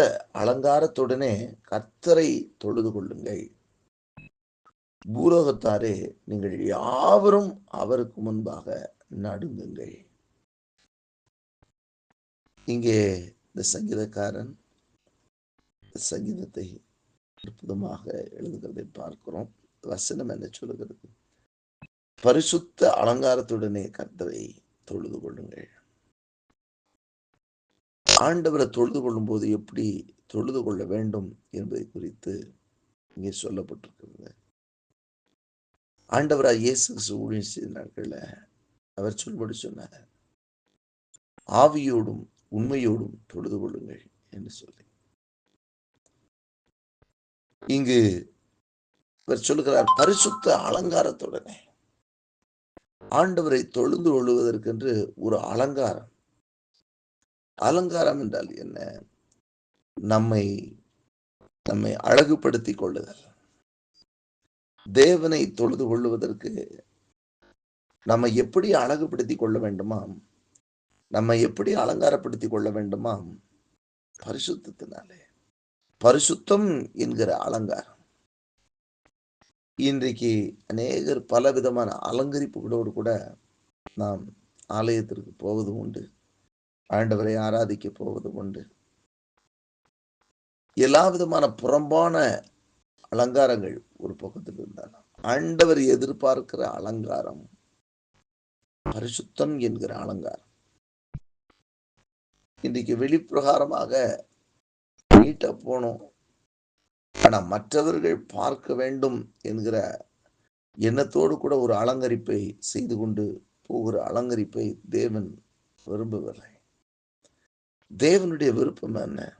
அலங்காரத்துடனே கர்த்தரை தொழுது கொள்ளுங்கள். பூலோகத்தாரே நீங்கள் யாவரும் அவருக்கு முன்பாக நடுங்குங்கள். இங்கே இந்த சங்கீதக்காரன் சங்கீதத்தை அற்புதமாக எழுதுகிறதை பார்க்கிறோம். வசனம் என்ன சொல்லுகிறது? பரிசுத்த அலங்காரத்துடனே கர்த்தரை தொழுது கொள்ளுங்கள். ஆண்டவரை தொழுது கொள்ளும் போது எப்படி தொழுது கொள்ள வேண்டும் என்பதை குறித்து இங்கே சொல்லப்பட்டிருக்கிறது. ஆண்டவராக இயேசு ஊழியர் செய்த நாட்களில் அவர் சொல்படி சொன்னார் ஆவியோடும் உண்மையோடும் தொழுது கொள்ளுங்கள் என்று சொல்லி. இங்கு இவர் சொல்லுகிறார் பரிசுத்த அலங்காரத்துடனே. ஆண்டவரை தொழுந்து கொள்வதற்கென்று ஒரு அலங்காரம். அலங்காரம் என்றால் என்ன? நம்மை நம்மை அழகுபடுத்திக் கொள்ளுதல். தேவனை தொழுது கொள்ளுவதற்கு நம்ம எப்படி அழகுபடுத்திக் கொள்ள வேண்டுமா நம்ம எப்படி அலங்காரப்படுத்திக் கொள்ள வேண்டுமா பரிசுத்தத்தினாலே. பரிசுத்தம் என்கிற அலங்காரம். இன்றைக்கு அநேகர் பல விதமான அலங்கரிப்புகளோடு கூட நாம் ஆலயத்திற்கு போவது உண்டு. ஆண்டவரை ஆராதிக்க போவது உண்டு. எல்லா விதமான புறம்பான அலங்காரங்கள் ஒரு பக்கத்தில் இருந்தாலும் ஆண்டவர் எதிர்பார்க்கிற அலங்காரம் பரிசுத்தம் என்கிற அலங்காரம். இன்றைக்கு வெளிப்பிரகாரமாக நீட்டா போனோம். ஆனா மற்றவர்கள் பார்க்க வேண்டும் என்கிற எண்ணத்தோடு கூட ஒரு அலங்கரிப்பை செய்து கொண்டு போகிற அலங்கரிப்பை தேவன் விரும்பவில்லை. தேவனுடைய விருப்பம் என்ன?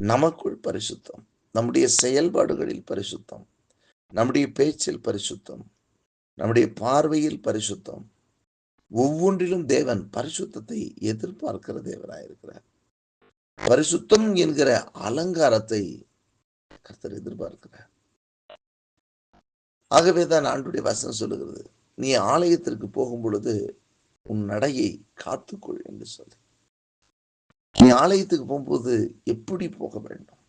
நமக்குள் பரிசுத்தம். நம்முடைய செயல்பாடுகளில் பரிசுத்தம். நம்முடைய பேச்சில் பரிசுத்தம். நம்முடைய பார்வையில் பரிசுத்தம். ஒவ்வொன்றிலும் தேவன் பரிசுத்தத்தை எதிர்பார்க்கிற தேவனாயிருக்கிறார். பரிசுத்தம் என்கிற அலங்காரத்தை கர்த்தர் எதிர்பார்க்கிறார். ஆகவே தான் ஆண்டுடைய வசனம் சொல்லுகிறது. நீ ஆலயத்திற்கு போகும் பொழுது உன் நடையை காத்துக்கொள் என்று சொல்லு. நீ ஆலயத்துக்கு போகும்போது எப்படி போக வேண்டும்?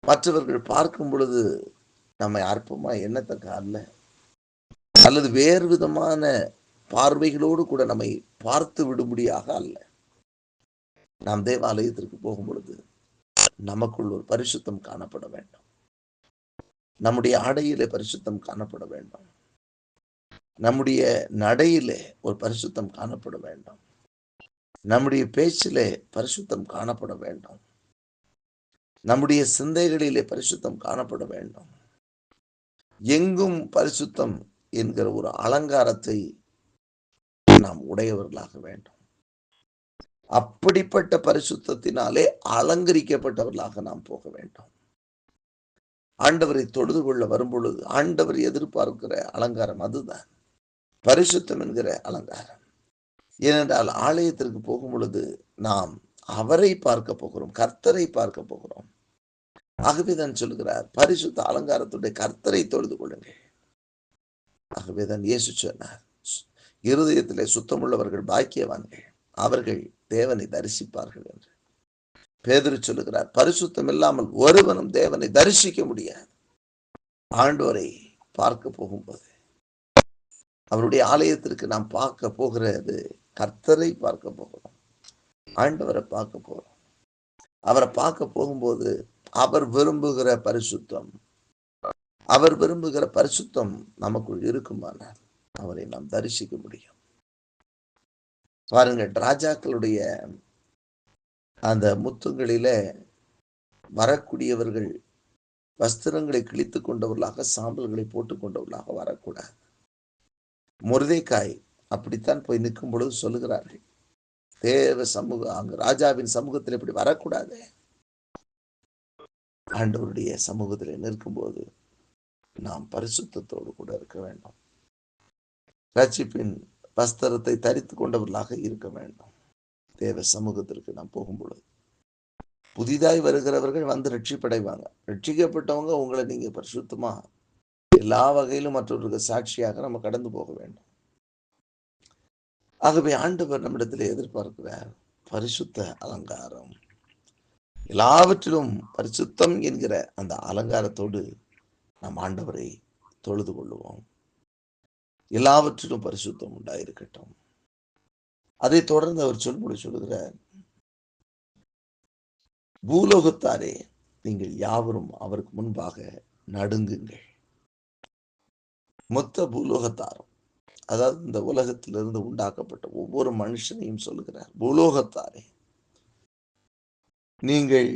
மற்றவர்கள் பார்க்கும் பொழுது நம்மை அற்பமா எண்ணத்தக்க அல்ல அல்லது வேறு விதமான பார்வைகளோடு கூட நம்மை பார்த்து விடும்படியாக அல்ல. நாம் தேவாலயத்திற்கு போகும் பொழுது நமக்குள் ஒரு பரிசுத்தம் காணப்பட வேண்டும். நம்முடைய ஆடையிலே பரிசுத்தம் காணப்பட வேண்டும். நம்முடைய நடையிலே ஒரு பரிசுத்தம் காணப்பட வேண்டும். நம்முடைய பேச்சிலே பரிசுத்தம் காணப்பட வேண்டும். நம்முடைய சிந்தைகளிலே பரிசுத்தம் காணப்பட வேண்டும். எங்கும் பரிசுத்தம் என்கிற ஒரு அலங்காரத்தை நாம் உடையவர்களாக வேண்டும். அப்படிப்பட்ட பரிசுத்தத்தினாலே அலங்கரிக்கப்பட்டவர்களாக நாம் போக வேண்டும். ஆண்டவரை தொழுது கொள்ள வரும்பொழுது ஆண்டவர் எதிர்பார்க்கிற அலங்காரம் அதுதான். பரிசுத்தம் என்கிற அலங்காரம். ஏனென்றால் ஆலயத்திற்கு போகும் பொழுது நாம் அவரை பார்க்க போகிறோம் கர்த்தரை பார்க்க போகிறோம். ஆகவேதான் சொல்லுகிறார் பரிசுத்த அலங்காரத்துடைய கர்த்தரை தொழுது கொள்ளுங்கள். ஆகவேதான் இயேசு சொன்னார் இருதயத்திலே சுத்தமுள்ளவர்கள் பாக்கியவான்கள் அவர்கள் தேவனை தரிசிப்பார்கள் என்று. பேதரு சொல்லுகிறார் பரிசுத்தம் இல்லாமல் ஒருவனும் தேவனை தரிசிக்க முடியாது. ஆண்டோரை பார்க்க போகும்போது அவருடைய ஆலயத்திற்கு நாம் பார்க்க போகிறது கர்த்தரை பார்க்க போகிறோம். ஆண்டவரை பார்க்க போகிறோம். அவரை பார்க்க போகும்போது அவர் விரும்புகிற பரிசுத்தம் அவர் விரும்புகிற பரிசுத்தம் நமக்குள் இருக்குமானால் அவரை நாம் தரிசிக்க முடியும். பாருங்கள் ராஜாக்களுடைய அந்த முத்துங்களில வரக்கூடியவர்கள் வஸ்திரங்களை கிழித்து கொண்டவர்களாக சாம்பல்களை போட்டுக் கொண்டவர்களாக வரக்கூடாது. முருதைக்காய் அப்படித்தான் போய் நிற்கும் பொழுது சொல்லுகிறார்கள் தேவ சமூக அங்கு ராஜாவின் சமூகத்தில் இப்படி வரக்கூடாது. ஆண்டவருடைய சமூகத்தில் நிற்கும்போது நாம் பரிசுத்தோடு கூட இருக்க வேண்டும். ரட்சிப்பின் வஸ்திரத்தை தரித்து கொண்டவர்களாக இருக்க வேண்டும். தேவ சமூகத்திற்கு நாம் போகும் பொழுது புதிதாய் வருகிறவர்கள் வந்து ரட்சிப்படைவாங்க. ரட்சிக்கப்பட்டவங்க உங்களை நீங்க பரிசுத்தமா எல்லா வகையிலும் மற்றவர்களுக்கு சாட்சியாக நம்ம கடந்து போக வேண்டும். ஆகவே ஆண்டவர் நம்மிடத்தில் எதிர்பார்க்கிறார் பரிசுத்த அலங்காரம். எல்லாவற்றிலும் பரிசுத்தம் என்கிற அந்த அலங்காரத்தோடு நாம் ஆண்டவரை தொழுது கொள்ளுவோம். எல்லாவற்றிலும் பரிசுத்தம் உண்டாயிருக்கட்டும். அதை தொடர்ந்து அவர் சொல்முடி சொல்கிறார் பூலோகத்தாரே நீங்கள் யாவரும் அவருக்கு முன்பாக நடுங்குங்கள். மொத்த பூலோகத்தாரும் அதாவது இந்த உலகத்திலிருந்து உண்டாக்கப்பட்ட ஒவ்வொரு மனுஷனையும் சொல்லுகிறார் பூலோகத்தாரே. நீங்கள்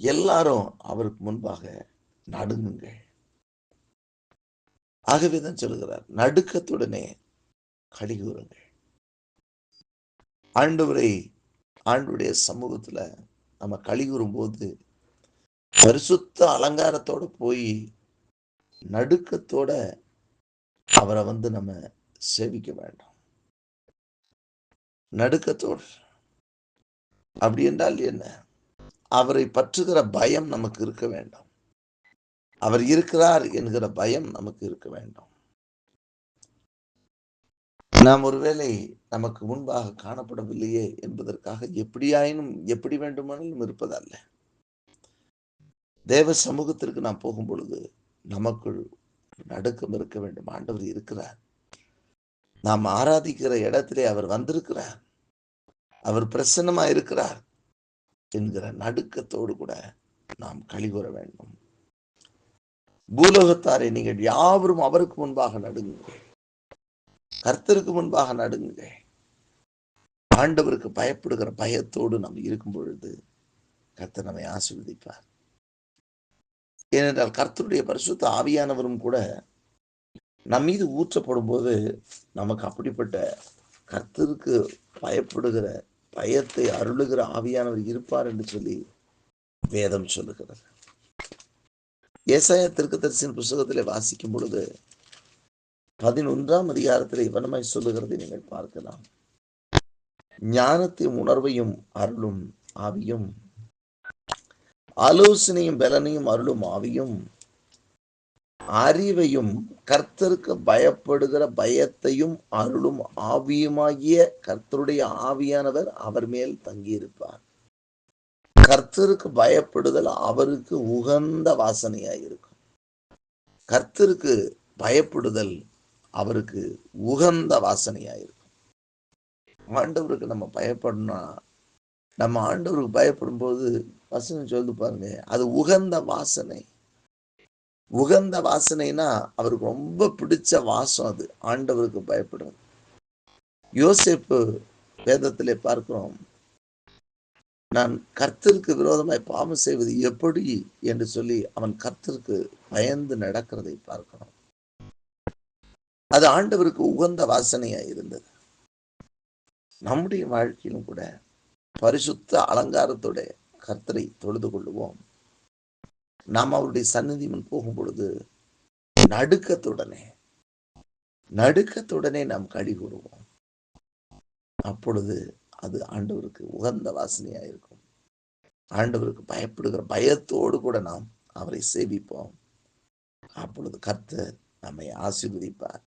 எல்லாரும் அவருக்கு முன்பாக நடுங்குங்கள். ஆகவேதான் சொல்லுகிறார் நடுக்கத்துடனே கடிகூறுங்கள் ஆண்டவரை ஆண்டுடைய சமூகத்துல நம்ம கழிவுறும் போது பரிசுத்த அலங்காரத்தோட போய் நடுக்கத்தோட அவரை வந்து நம்ம சேவிக்க வேண்டும் நடுக்கத்தோடு. அப்படி என்றால் என்ன? அவரை பற்றுகிற பயம் நமக்கு இருக்க வேண்டும். அவர் இருக்கிறார் என்கிற பயம் நமக்கு இருக்க வேண்டும். நாம் ஒருவேளை நமக்கு முன்பாக காணப்படவில்லையே என்பதற்காக எப்படியாயினும் எப்படி வேண்டுமானாலும் இருப்பதல்ல. தேவ சமூகத்திற்கு நாம் போகும் பொழுது நமக்குள் நடுக்கம் இருக்க வேண்டும். ஆண்டவர் இருக்கிறார். நாம் ஆராதிக்கிற இடத்திலே அவர் வந்திருக்கிறார். அவர் பிரசன்னமா இருக்கிறார் என்கிற நடுக்கத்தோடு கூட நாம் கழிவுற வேண்டும். பூலோகத்தாரை நீங்கள் யாவரும் அவருக்கு முன்பாக நடுங்குங்கள். கர்த்தருக்கு முன்பாக நடுங்குங்கள் ஆண்டவருக்கு பயப்படுகிற பயத்தோடு நாம் இருக்கும் பொழுது கர்த்தர் நம்மை ஆசீர்வதிப்பார். ஏனென்றால் கர்த்தருடைய பரிசுத்த ஆவியானவரும் கூட நம் மீது ஊற்றப்படும் போது நமக்கு அப்படிப்பட்ட கர்த்தருக்கு பயப்படுகிற பயத்தை அருளுகிற ஆவியானவர் இருப்பார் என்று சொல்லி வேதம் சொல்லுகிறது. ஏசாய திருக்கதரிசின் புஸ்தகத்திலே வாசிக்கும் பொழுது பதினொன்றாம் அதிகாரத்தில் இவனமாய் சொல்லுகிறதை நீங்கள் பார்க்கலாம். ஞானத்தையும் உணர்வையும் அருளும் ஆவியும் ஆலோசனையும் பலனையும் அருளும் ஆவியும் அறிவையும் கர்த்தருக்கு பயப்படுகிற பயத்தையும் அருளும் ஆவியுமாகிய கர்த்தருடைய ஆவியானவர் அவர் மேல் தங்கியிருப்பார். கர்த்தருக்கு பயப்படுதல் அவருக்கு உகந்த வாசனையாயிருக்கும். கர்த்தருக்கு பயப்படுதல் அவருக்கு உகந்த வாசனையாயிருக்கும். ஆண்டவருக்கு நம்ம பயப்படணும் நம்ம ஆண்டவருக்கு பயப்படும் போது வசனம் சொல்லு பாருங்க அது உகந்த வாசனை. உகந்த வாசனைனா அவருக்கு ரொம்ப பிடிச்ச வாசம் அது. ஆண்டவருக்கு பயப்படும் யோசிப்பு வேதத்திலே பார்க்கிறோம். நான் கர்த்தருக்கு விரோதமாய் பாவம் செய்வது எப்படி என்று சொல்லி அவன் கர்த்தருக்கு பயந்து நடக்கிறதை பார்க்கிறோம். அது ஆண்டவருக்கு உகந்த வாசனையா இருந்தது. நம்முடைய வாழ்க்கையிலும் கூட பரிசுத்த அலங்காரத்தோட கர்த்தரை தொழுது கொள்ளுவோம். நாம் அவருடைய சன்னதி முன் போகும் பொழுது நடுக்கத்துடனே நடுக்கத்துடனே நாம் கழி கூறுவோம். அப்பொழுது அது ஆண்டவருக்கு உகந்த வாசனையா இருக்கும். ஆண்டவருக்கு பயப்படுகிற பயத்தோடு கூட நாம் அவரை சேவிப்போம். அப்பொழுது கர்த்தர் நம்மை ஆசீர்வதிப்பார்.